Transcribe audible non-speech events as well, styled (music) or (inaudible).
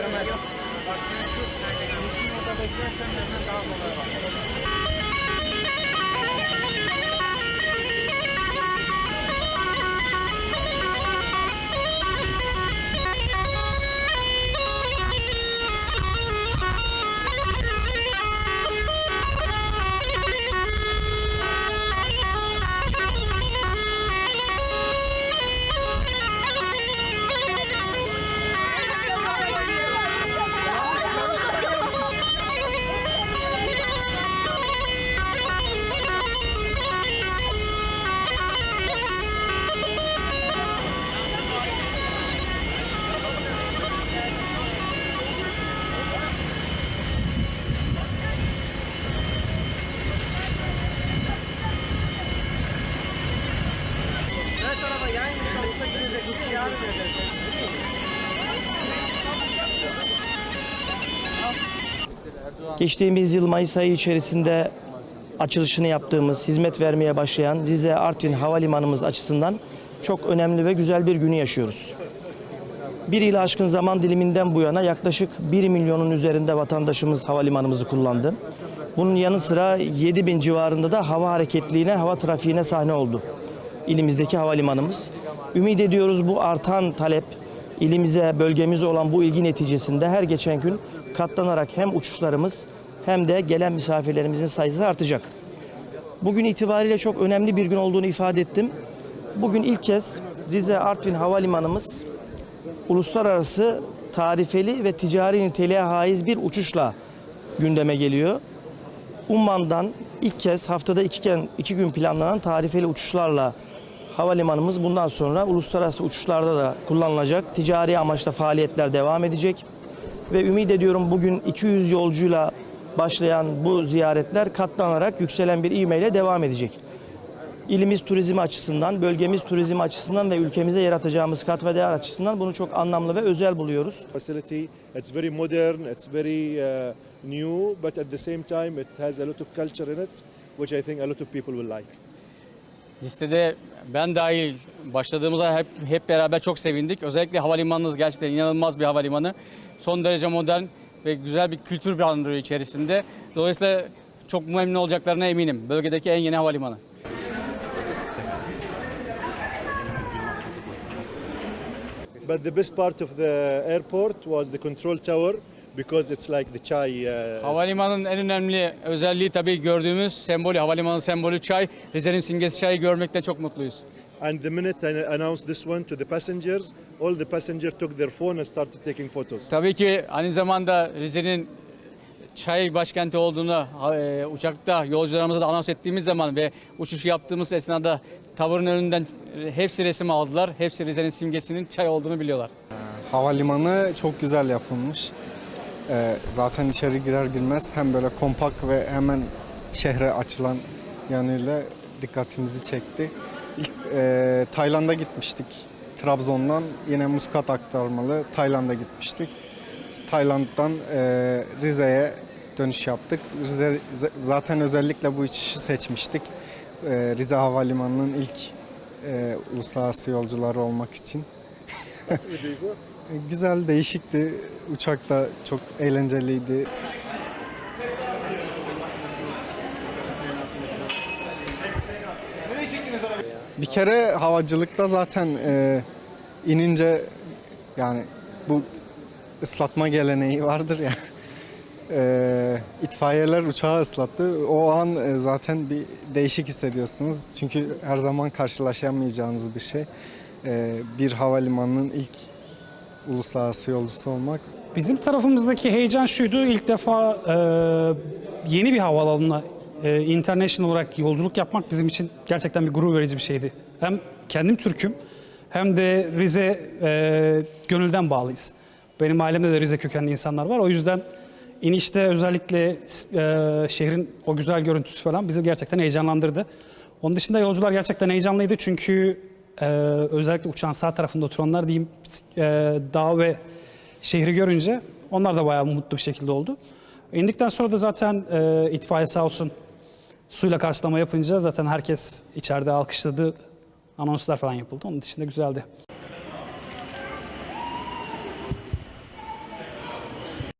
Görmedim. Bak, şu, şu, şu, şu, şu, şu, şu, şu, şu, Geçtiğimiz yıl Mayıs ayı içerisinde açılışını yaptığımız, hizmet vermeye başlayan Rize Artvin Havalimanımız açısından çok önemli ve güzel bir günü yaşıyoruz. Bir yıl aşkın zaman diliminden bu yana yaklaşık 1 milyonun üzerinde vatandaşımız havalimanımızı kullandı. Bunun yanı sıra 7 bin civarında da hava hareketliğine, hava trafiğine sahne oldu. İlimizdeki havalimanımız. Ümit ediyoruz bu artan talep ilimize, bölgemize olan bu ilgi neticesinde her geçen gün katlanarak hem uçuşlarımız hem de gelen misafirlerimizin sayısı artacak. Bugün itibariyle çok önemli bir gün olduğunu ifade ettim. Bugün ilk kez Rize Artvin Havalimanımız uluslararası tarifeli ve ticari niteliğe haiz bir uçuşla gündeme geliyor. Umman'dan ilk kez haftada iki, iki gün planlanan tarifeli uçuşlarla havalimanımız bundan sonra uluslararası uçuşlarda da kullanılacak. Ticari amaçla faaliyetler devam edecek. Ve ümit ediyorum bugün 200 yolcuyla başlayan bu ziyaretler katlanarak yükselen bir ivmeyle devam edecek. İlimiz turizmi açısından, bölgemiz turizmi açısından ve ülkemize yaratacağımız katma değer açısından bunu çok anlamlı ve özel buluyoruz. facility. It's very modern, it's very uh, new, but at the same time, it has a lot of culture in it, which I think a lot of people will like. Listede ben dahil başladığımızda hep, hep beraber çok sevindik. Özellikle havalimanınız gerçekten inanılmaz bir havalimanı. Son derece modern ve güzel bir kültür barındırıyor içerisinde. Dolayısıyla çok memnun olacaklarına eminim. Bölgedeki en yeni havalimanı. But the best part of the airport was the control tower because it's like the chai. Uh, Havalimanının en önemli özelliği tabii gördüğümüz sembolü, havalimanı sembolü çay. Rize'nin simgesi çayı görmekten çok mutluyuz. and the minute I announced this one to the passengers, all the passengers took their phone and started taking photos. Tabii ki aynı zamanda Rize'nin çay başkenti olduğunu e, uçakta yolcularımıza da anons ettiğimiz zaman ve uçuş yaptığımız esnada tavırın önünden e, hepsi resim aldılar. Hepsi Rize'nin simgesinin çay olduğunu biliyorlar. Havalimanı çok güzel yapılmış. Ee, zaten içeri girer girmez hem böyle kompakt ve hemen şehre açılan yanıyla dikkatimizi çekti. İlk e, Tayland'a gitmiştik. Trabzon'dan yine Muscat aktarmalı Tayland'a gitmiştik. Tayland'dan e, Rize'ye dönüş yaptık. Rize zaten özellikle bu uçuşu seçmiştik. E, Rize Havalimanı'nın ilk e, uluslararası yolcuları olmak için. Güzel, değişikti. Uçak da çok eğlenceliydi. Bir kere havacılıkta zaten e, inince yani bu ıslatma geleneği (laughs) vardır ya. E, itfaiyeler uçağı ıslattı. O an e, zaten bir değişik hissediyorsunuz. Çünkü her zaman karşılaşamayacağınız bir şey. E, bir havalimanının ilk uluslararası yolcusu olmak. Bizim tarafımızdaki heyecan şuydu. İlk defa e, yeni bir havaalanına e, international olarak yolculuk yapmak bizim için gerçekten bir gurur verici bir şeydi. Hem kendim Türk'üm hem de Rize e, gönülden bağlıyız. Benim ailemde de Rize kökenli insanlar var. O yüzden inişte özellikle e, şehrin o güzel görüntüsü falan bizi gerçekten heyecanlandırdı. Onun dışında yolcular gerçekten heyecanlıydı çünkü e, özellikle uçağın sağ tarafında oturanlar diyeyim e, dağ ve şehri görünce onlar da bayağı mutlu bir şekilde oldu. İndikten sonra da zaten e, itfaiye sağ olsun suyla karşılama yapınca zaten herkes içeride alkışladı. Anonslar falan yapıldı. Onun dışında güzeldi.